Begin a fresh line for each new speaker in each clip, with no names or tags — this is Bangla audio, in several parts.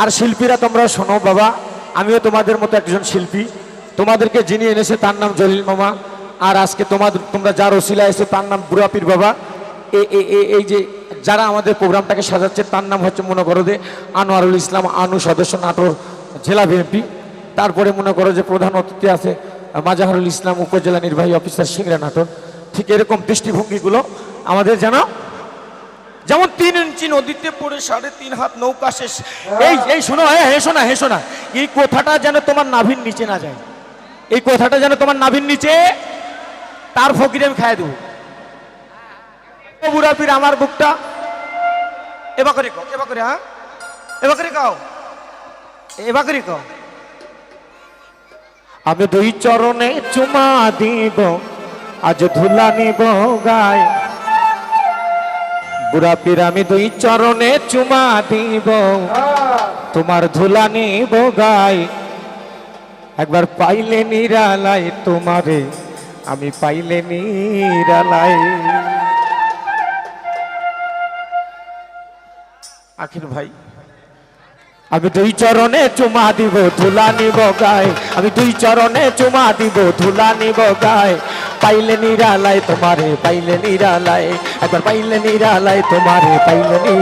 আর শিল্পীরা তোমরা শোনো বাবা, আমিও তোমাদের মতো একজন শিল্পী। তোমাদেরকে যিনি এনেছে তার নাম জলিল মামা, আর আজকে তোমাদের তোমরা যার ওসিলা এসে তার নাম বুড়াপির বাবা। এই যে যারা আমাদের প্রোগ্রামটাকে সাজাচ্ছে তার নাম হচ্ছে মনে করো যে আনোয়ারুল ইসলাম আনু সদস্য নাটোর জেলা বিএনপি। তারপরে মনে করো যে প্রধান অতিথি আছে মাজাহারুল ইসলাম উপজেলা নির্বাহী অফিসার সিংরা নাটোর। ঠিক এরকম দৃষ্টিভঙ্গিগুলো আমাদের যেন যেমন তিন ইঞ্চি নদীতে পড়ে সাড়ে তিন হাত নৌকা শেষ। এই এই শোনো হ্যাঁ হেসো না হেসো না এই কথাটা যেন তোমার নাভির নিচে না যায়। এই কথাটা যেন তোমার নাভির নিচে, তার ফকিরে আমি খাই দেবো। বুড়াপির আমার বুকটা, এবার করে কও, এবার করে হ্যাঁ? এবার করে কাও, এবার কাও। আমি দুই চরণে চুমা দিব, আজ ধুলা নিব গায়। বুড়া পীর আমি দুই চরণে চুমা দিব। তোমার ধুলা নিব গায় একবার পাইলে নিরালাই তোমারে, আমি পাইলে নিরালাই। আখির ভাই, আমি দুই চরণে চুমা দিব, ধুলা নিব গায় আমি দুই চরণে চুমা দিব, ধুলা নিব গায় পাইলে নিরালায় তোমারে পাইলে নিরালায় একবার পাইলে নিরালায় তোমারে পাইলে নি।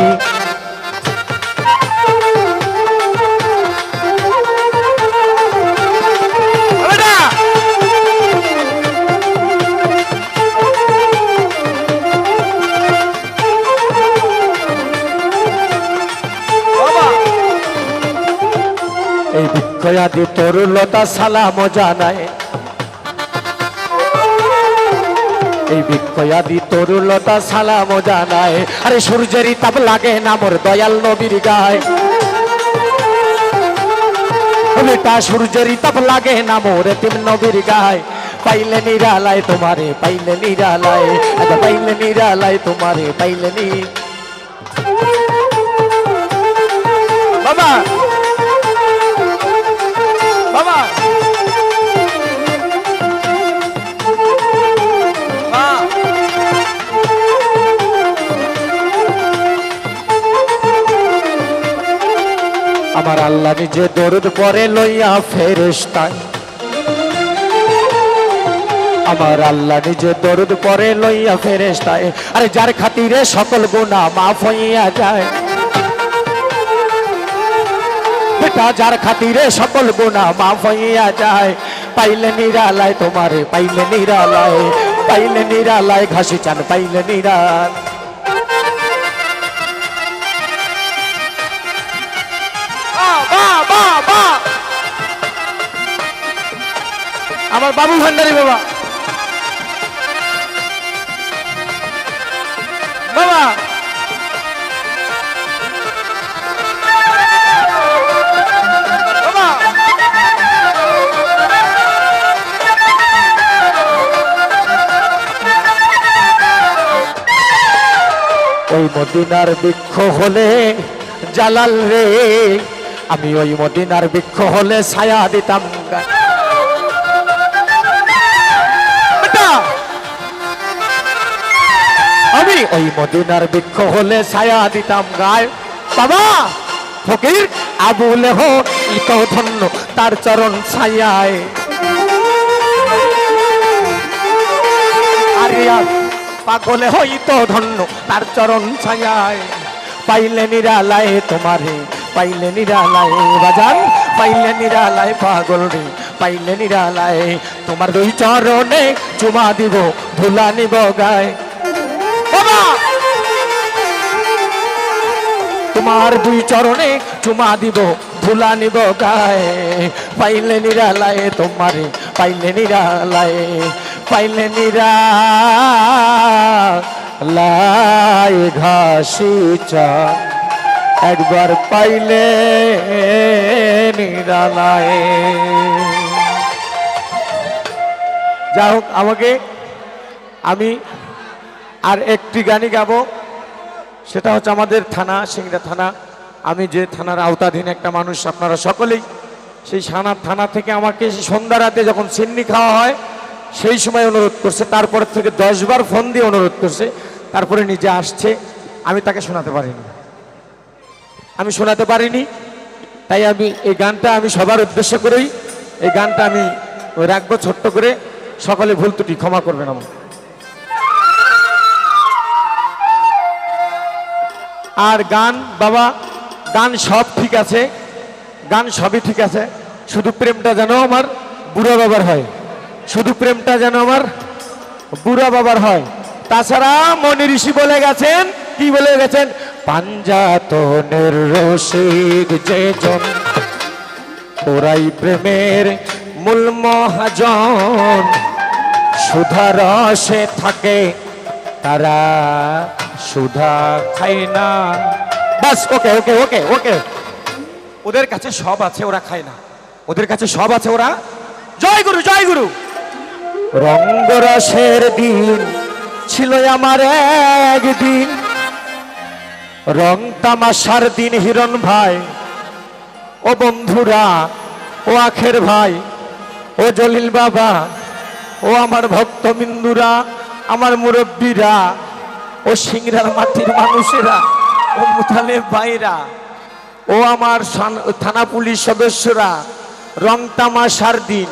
এই বিক্ষয়াদি তরুলতা সালাম জানায় এই বিক্ষয়াদি তরুলতা সালাম জানায়। আরে সূর্যেরই তাপ লাগে না মোর দয়াল নবীর গায়। বেটা সূর্যেরই তাপ লাগে না মোর তিন নবীর গায়। পাইলে নিরালায় তোমারে, পাইলে নিরালায় পাইলে নিরালায় তোমারে, পাইলে নি বাবা! আল্লাহ নিজে দরুদ পরে লইয়া ফেরেস্তায় আমার আল্লাহ নিজে দরুদ পরে লইয়া ফেরেস্তায় আরে যার খাতিরে সকল গুণা মাফ হইয়া যায়। বেটা, যার খাতিরে সকল গুণা মাফ হইয়া যায়। পাইলে নিরালায় তোমারে, পাইলে নিরালায় পাইলে নিরালায় ঘাসি চান, পাইলে নিরাল আমার বাবু ভান্ডারি বাবা। বাবা। ওই মদিনার বৃক্ষ হলে জালাল রে, আমি ওই মদিনার বৃক্ষ হলে ছায়া দিতাম। আমি ওই মদিনার বৃক্ষ হলে ছায়া দিতাম গায়। বাবা, ফকির আবুল হো ইত ধন্য, তার চরণ ছায়ায়। পাগলে হইত ধন্য, তার চরণ ছায়ায়। পাইলে নিরালায় তোমারে, পাইলে নিরালায় বাজান পাইলে নিরালায় পাগল রে, পাইলে নিরালায় তোমার দুই চরণে চুমা দিব, ধুলা নিব গায়। তোমার দুই চরণে চুমা দিব, ধুলা নিব গায়ে। পাইলে নিরালায় তোমারে, পাইলে নিরালায় পাইলে নিরালায় ঘাসি চা একবার পাইলে নিরালায়। যা হোক, আমাকে আমি আর একটি গানই গাবো। সেটা হচ্ছে আমাদের থানা, সিংড়া থানা। আমি যে থানার আওতাধীন একটা মানুষ, আপনারা সকলেই, সেই থানা থানা থেকে আমাকে সন্ধ্যা রাতে যখন সিন্নি খাওয়া হয়, সেই সময় অনুরোধ করছে। তারপর থেকে দশবার ফোন দিয়ে অনুরোধ করছে। তারপরে নিজে আসছে। আমি তাকে শোনাতে পারিনি। আমি শোনাতে পারিনি। তাই আমি এই গানটা আমি সবার উদ্দেশ্য করেই, এই গানটা আমি রাখব ছোট্ট করে। সকলে ভুল ত্রুটি ক্ষমা করবেন আমার আর গান, বাবা, গান সব ঠিক আছে, গান সবই ঠিক আছে, শুধু প্রেমটা যেন আমার বুড়া বাবার হয়, শুধু প্রেমটা যেন আমার বুড়া বাবার হয়। তাছাড়া মনি ঋষি বলে গেছেন, কি বলে গেছেন? পাঞ্জাতনের রসিক যে জন, ওরাই প্রেমের মূল মহাজন। সুধা রসে থাকে তারা। সুধা খায় না। বাস ওকে ওকে ওকে ওকে। ওদের কাছে সব আছে ওরা খায় না। ওদের কাছে সব আছে ওরা জয় গুরু জয় গুরু। রঙ্গরসের দিন ছিল আমার একদিন। রং তামাশার দিন হিরণ ভাই ও বন্ধুরা ও আখের ভাই ও জলিল বাবা ও আমার ভক্তবিন্দুরা আমার মুরব্বীরা ও সিংড়ার মাটির মানুষেরা, ও মুথালে ভাইরা, ও আমার থানা পুলিশ সদস্যরা, রং তামাশার দিন,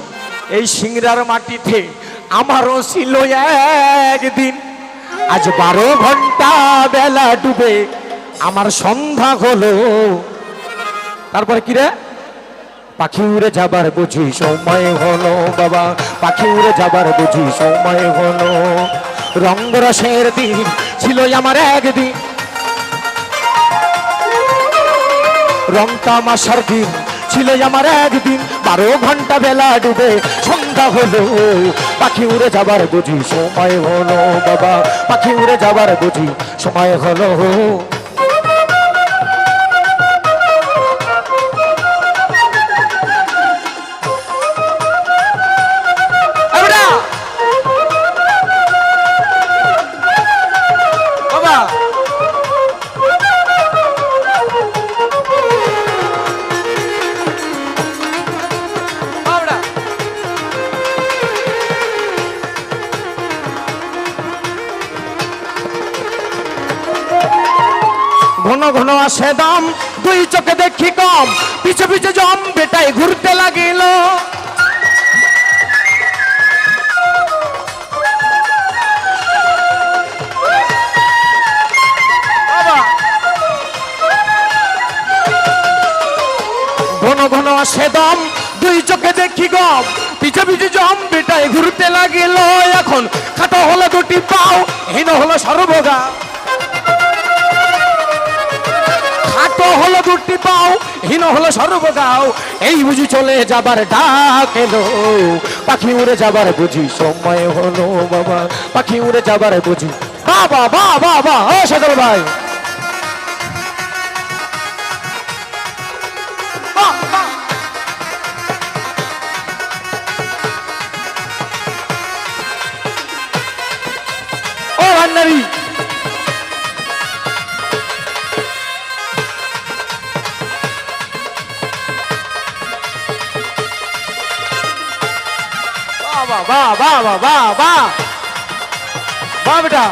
এই সিংড়ার মাটিতে আমারও ছিল একদিন। আজ বারো ঘণ্টা বেলা ডুবে আমার সন্ধ্যা হলো। তারপরে কি রে? পাখি উড়ে যাবার বুঝি সময় হলো বাবা, পাখি উড়ে যাবার বুঝি সময় হলো। রঙ্গরসের দিন ছিল আমার একদিন। রং তামাশার দিন ছিল আমার একদিন। বারো ঘণ্টা বেলা ডুবে সন্ধ্যা হলো। পাখি উড়ে যাবার বুঝি সময় হলো বাবা। পাখি উড়ে যাবার বুঝি সময় হলো। আসে দাম। দুই চোখে দেখি কম। পিছে পিছে জম, বেটাই ঘুরতে লাগিল। ঘন ঘন আসে দম, দুই চোখে দেখি গম পিছে পিছে জম বেটায় ঘুরতে লাগিল। এখন খাটো হলো দুটি পাও, হীন হলো সর্বগা। খাটো পাও, হীন হলো সর্বগাও এই বুঝি চলে যাবার ডাক এলো। পাখি উড়ে যাবার বুঝি সময় হলো বাবা। পাখি উড়ে যাবার বুঝি। বাবা বা বা বা ও সকল ভাই। ও ভান্ডারি। বাহ বাহ বাহ বাহ বাহ বাহ বেটা।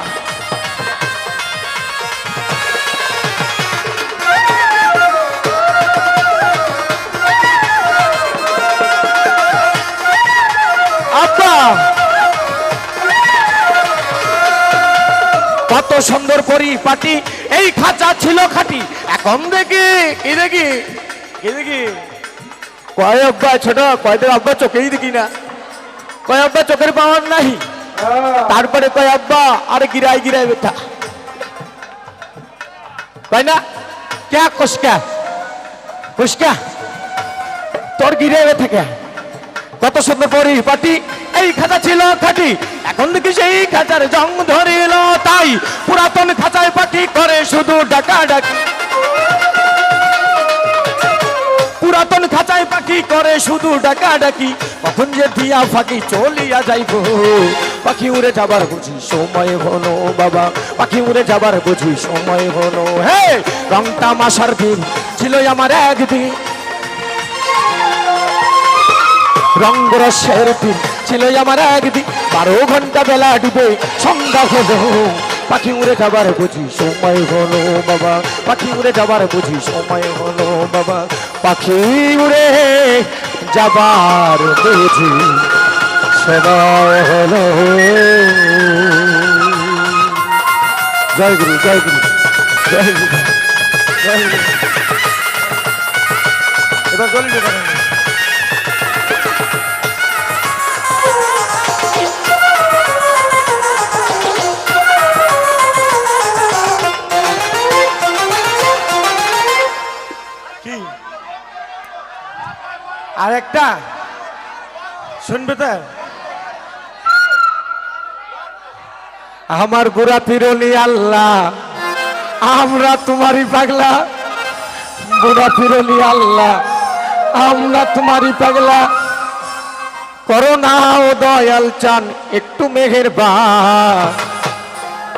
কত সুন্দর করি পাটি এই খাঁচা ছিল খাটি। এখন দেখি, কি দেখি? কি দেখি? কয় আব্বা, ছোট, কয়দের আব্বা, চোখেই দেখি না। কয় আব্বা চোখের পাওয়ার নাই? তারপরে কয় আব্বা আরে গিরাই গিরাই বেটা তাই না ক্যা কুসকা কুসকা তোর গিরে থেকে কত সুন্দর পরিপাটি এই খাঁচা ছিল খাটি। এখন দেখি সেই খাঁচার জং ধরিল তাই। পুরাতন খাঁচায় পাখি করে শুধু ডাকা ডাকি পুরাতন পাখি করে, শুধু ডাকা ডাকি কখন যে দিয়া ফাঁকি চলিয়া যাইব। পাখি উড়ে যাবার বুঝি সময় হলো, বাবা। পাখি উড়ে যাবার বুঝি সময় হলো। হে, রংটা মাসার দিন ছিল আমার একদিন। রঙ্গরসের দিন ছিল আমার একদিন। বারো ঘণ্টা বেলা ডুবে সন্ধ্যা হলো। পাখি উড়ে যাবার বুঝি সময় হলো বাবা। পাখি উড়ে যাবার বুঝি সময় হলো বাবা। পাখি উড়ে যাবার বুঝি সময় হলো। জয় গুরু জয় গুরু জয় গুরু জয় গুরু এবার জল আর একটা শুনবে তো? আমার গোড়া পিরনি আল্লাহ, আমরা তোমারই পাগলা। গোড়া পিরনি আল্লাহ, আমরা তোমারই পাগলা। করোনা ও দয়াল চান, একটু মেঘের বা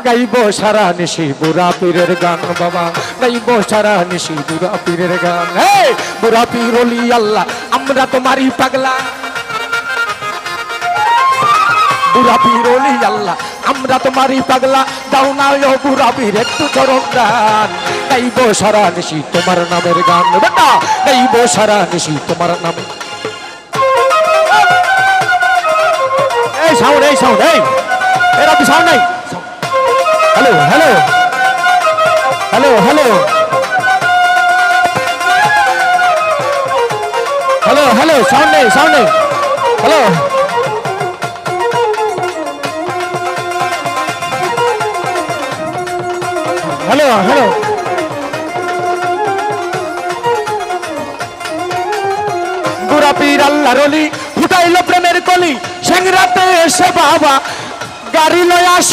গাইব সারা নিশি বুড়া পীরের গান, বাবা। গাইব সারা নিশি বুড়া পীরের গান। হে বুড়া পীর অলি আল্লাহ, আমরা তোমারই পাগলা। বুড়া পীর অলি আল্লাহ, আমরা তোমারই পাগলা। দাও না ও বুড়া পীর, একটু চরণ গান গাইব সারা নিশি তোমার নামের গান, বেটা। গাইব সারা নিশি তোমার নাম। এই সাউন্ড এই সাউন্ড, এই। এরা সাউন্ড নাই। Hello hello hello hello hello hello sound নেই সাউন্ড নেই হ্যালো হ্যালো হ্যালো বুড়া পীর আল্লাহ ফুটাইল প্রেমের কলি সেংরাতে এসে বাবা, গাড়ি লয় আস।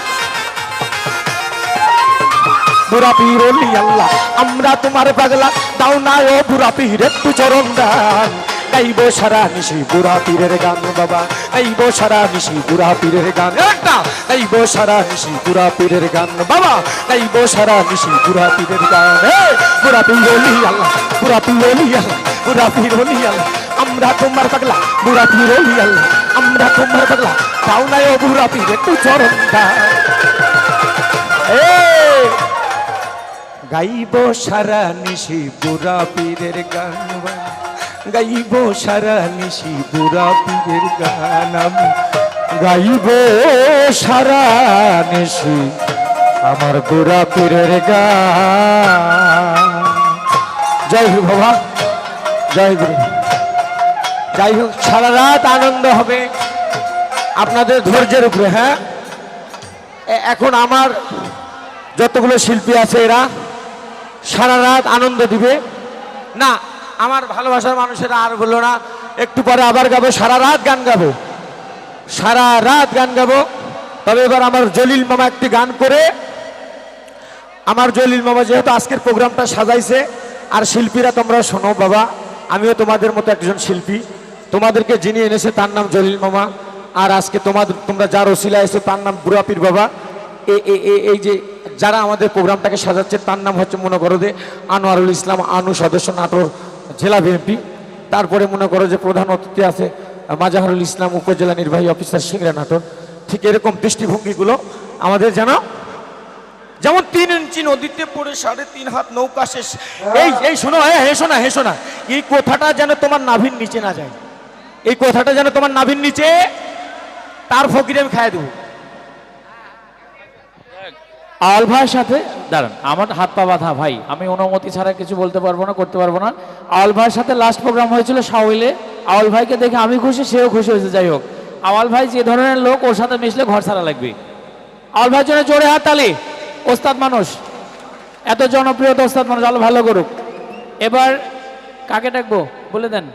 বুড়া পীর আল্লাহ, আমরা তোমার পাগলা, দাও না ও বুড়া পীর, একটু চরণ গান গাইব সারা নিশি বুড়া পীরের গান বাবা, গাইব সারা নিশি বুড়া পীরের গান। একটা, গাইব সারা নিশি বুড়া পীরের গান বাবা, গাইব সারা নিশি বুড়া পীরের গান। বুড়া পীর আল্লাহ, বুড়া পীর আল্লাহ, বুড়া পীর আল্লাহ, আমরা তোমার পাগলা, বুড়া পীর আল্লাহ, আমরা তোমার পাগলা, দাও না ও বুড়া পীর, একটু চরণ গান এই গাইব সারা নিশি বুড়া পীরের গান গাইব সারা নিশি বুড়া পীরের গান আমি। গাইব সারা নিশি আমার বুড়া পীরের গান। জয় হোক বাবা জয় গুরু। যাই হোক, সারা রাত আনন্দ হবে আপনাদের ধৈর্যের উপরে হ্যাঁ? এখন আমার যতগুলো শিল্পী আছে এরা সারা রাত আনন্দ দিবে? না, আমার ভালোবাসার মানুষেরা আর বলল না। একটু পরে আবার গাবো, সারা রাত গান গাবো। সারা রাত গান গাবো। তবে এবার আমার জলিল মামা একটি গান করে। আমার জলিল মামা যেহেতু আজকের প্রোগ্রামটা সাজাইছে, আর শিল্পীরা তোমরা শোনো বাবা, আমিও তোমাদের মতো একজন শিল্পী। তোমাদেরকে যিনি এনেছে তার নাম জলিল মামা, আর আজকে তোমাদের, তোমরা যার ওসিলা এসে তার নাম বুড়াপির বাবা। এই যে যারা আমাদের প্রোগ্রামটাকে সাজাচ্ছে, তার নাম হচ্ছে, মনে করো যে আনোয়ারুল ইসলাম আনু সদস্য নাটোর জেলা বিএনপি। তারপরে মনে করো যে প্রধান অতিথি আছে মাজাহারুল ইসলাম উপজেলা নির্বাহী অফিসার সিংড়া নাটোর। ঠিক এরকম দৃষ্টিভঙ্গিগুলো আমাদের জানা যেমন তিন ইঞ্চি নদীতে পড়ে সাড়ে তিন হাত নৌকা শেষ। এই এই শোনো হ্যাঁ হেসো না হেসো না এই কথাটা যেন তোমার নাভির নিচে না যায়। এই কথাটা যেন তোমার নাভির নিচে, তার ফকিরে আমি খাই দেবো।
আওয়াল ভাইয়ের সাথে? দাঁড়ান, আমার হাত পা বাঁধা, ভাই, আমি অনুমতি ছাড়া কিছু বলতে পারব না, করতে পারব না। আওয়াল ভাইয়ের সাথে লাস্ট প্রোগ্রাম হয়েছিল সাউইলে আওয়াল ভাইকে দেখে আমি খুশি, সেও খুশি হয়েছে, যাই হোক। আওয়াল ভাই যে ধরনের লোক, ওর সাথে মিশলে ঘর ছাড়া লাগবে। আওয়াল ভাইয়ের জন্য জোরে হাত তালি। ওস্তাদ মানুষ, এত জনপ্রিয়তা ওস্তাদ মানুষ, আলো ভালো করুক। এবার কাকে ডাকবো? বলে দেন।